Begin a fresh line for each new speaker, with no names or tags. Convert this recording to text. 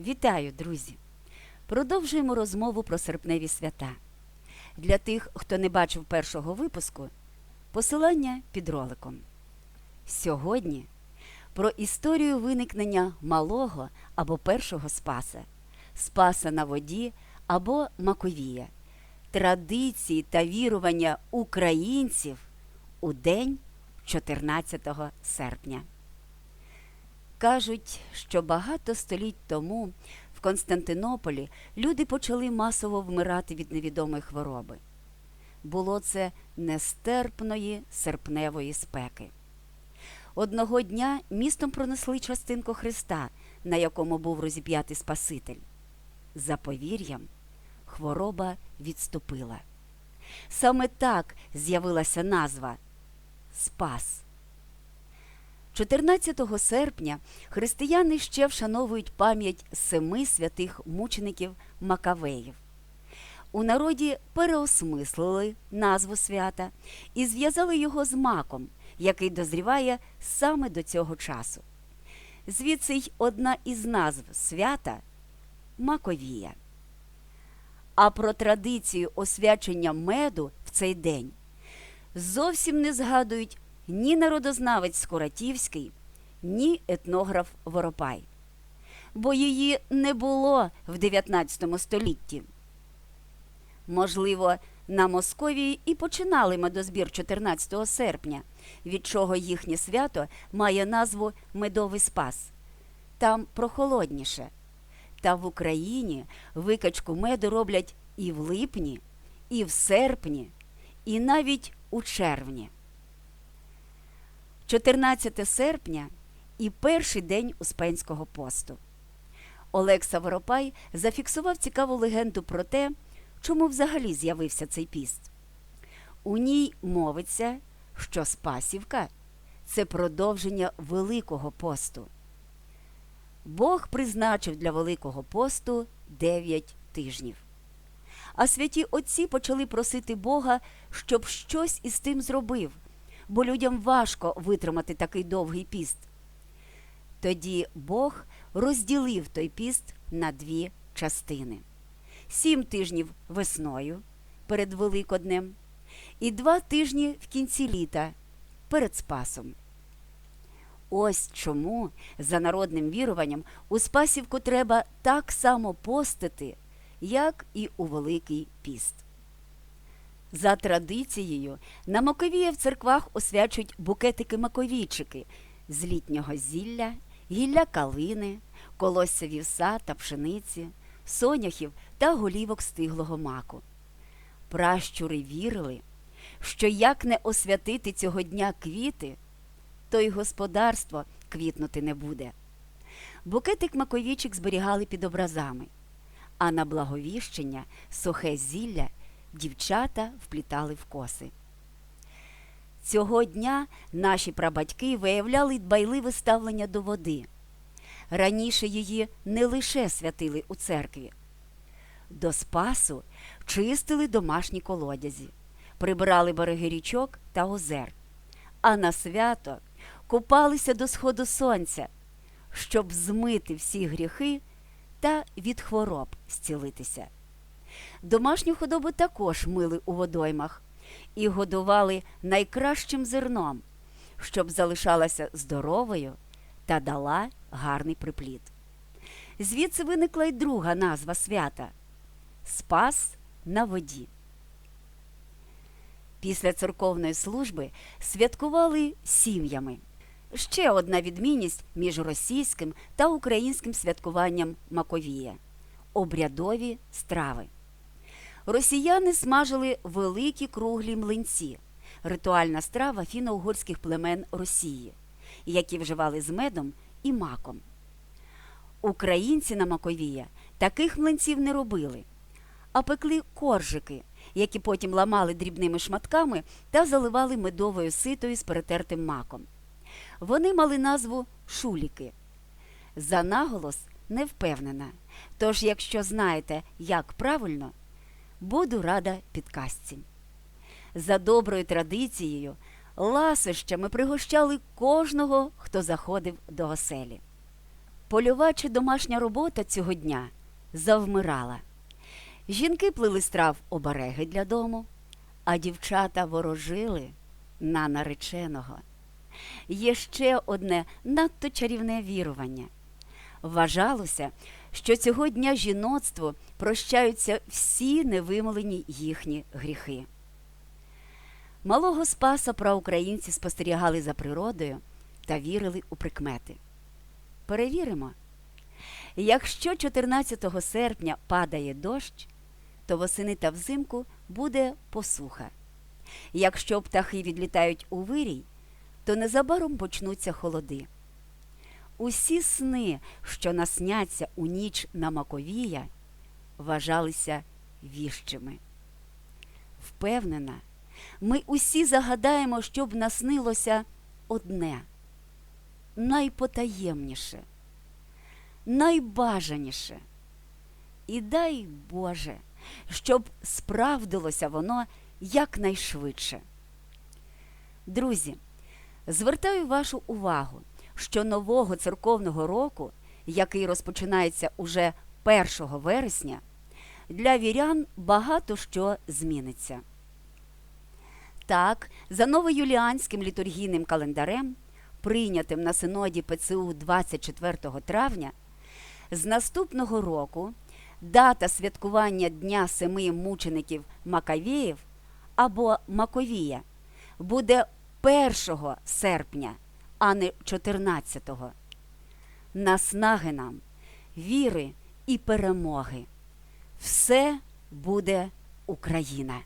Вітаю, друзі! Продовжуємо розмову про серпневі свята. Для тих, хто не бачив першого випуску, посилання під роликом. Сьогодні про історію виникнення малого або першого спаса, спаса на воді або маковія, традиції та вірування українців у день 14 серпня. Кажуть, що багато століть тому в Константинополі люди почали масово вмирати від невідомої хвороби. Було це нестерпної серпневої спеки. Одного дня містом пронесли частинку Христа, на якому був розіп'ятий Спаситель. За повір'ям, хвороба відступила. Саме так з'явилася назва Спас. 14 серпня християни ще вшановують пам'ять семи святих мучеників Макавеїв. У народі переосмислили назву свята і зв'язали його з маком, який дозріває саме до цього часу. Звідси й одна із назв свята Маковія. А про традицію освячення меду в цей день зовсім не згадують ні народознавець Скуратівський, ні етнограф Воропай. Бо її не було в 19 столітті. Можливо, на Московії і починали медозбір 14 серпня, від чого їхнє свято має назву Медовий Спас. Там прохолодніше. Та в Україні викачку меду роблять і в липні, і в серпні, і навіть у червні. 14 серпня і перший день Успенського посту. Олекса Воропай зафіксував цікаву легенду про те, чому взагалі з'явився цей піст. У ній мовиться, що Спасівка це продовження Великого посту. Бог призначив для Великого посту 9 тижнів. А святі отці почали просити Бога, щоб щось із тим зробив, бо людям важко витримати такий довгий піст. Тоді Бог розділив той піст на дві частини: сім тижнів весною перед Великоднем і два тижні в кінці літа перед Спасом. Ось чому, за народним віруванням, у Спасівку треба так само постити, як і у Великий піст. За традицією, на Маковія в церквах освячують букетики-маковійчики з літнього зілля, гілля калини, колосся вівса та пшениці, соняхів та голівок стиглого маку. Пращури вірили, що як не освятити цього дня квіти, то й господарство квітнути не буде. Букетик маковічик зберігали під образами, а на благовіщення сухе зілля дівчата вплітали в коси. Цього дня наші прабатьки виявляли дбайливе ставлення до води. Раніше її не лише святили у церкві. До спасу чистили домашні колодязі, прибирали береги річок та озер, а на свято купалися до сходу сонця, щоб змити всі гріхи та від хвороб зцілитися. Домашню худобу також мили у водоймах і годували найкращим зерном, щоб залишалася здоровою та дала гарний приплід. Звідси виникла й друга назва свята Спас на воді. Після церковної служби святкували сім'ями. Ще одна відмінність між російським та українським святкуванням Маковія обрядові страви. Росіяни смажили великі круглі млинці, ритуальна страва фіно-угорських племен Росії, які вживали з медом і маком. Українці на Маковія таких млинців не робили, а пекли коржики, які потім ламали дрібними шматками та заливали медовою ситою з перетертим маком. Вони мали назву шуліки. За наголос не впевнена. Тож, якщо знаєте, як правильно, буду рада підказці. За доброю традицією, ласощами пригощали кожного, хто заходив до оселі. Польова чи домашня робота цього дня завмирала. Жінки плели страв обереги для дому, а дівчата ворожили на нареченого. Є ще одне надто чарівне вірування. Вважалося, що цього дня жіноцтву прощаються всі невимолені їхні гріхи. Малого Спаса проукраїнці спостерігали за природою та вірили у прикмети. Перевіримо. Якщо 14 серпня падає дощ, то восени та взимку буде посуха. Якщо птахи відлітають у вирій, то незабаром почнуться холоди. Усі сни, що насняться у ніч на Маковія, вважалися віщими. Впевнена, ми усі загадаємо, щоб наснилося одне найпотаємніше, найбажаніше. І дай Боже, щоб справдилося воно якнайшвидше. Друзі, звертаю вашу увагу, що нового церковного року, який розпочинається уже 1 вересня, для вірян багато що зміниться. Так, за новоюліанським літургійним календарем, прийнятим на синоді ПЦУ 24 травня, з наступного року дата святкування Дня семи мучеників Макавіїв або Маковія буде 1 серпня, а не 14-го. Наснаги нам, віри і перемоги. Все буде Україна!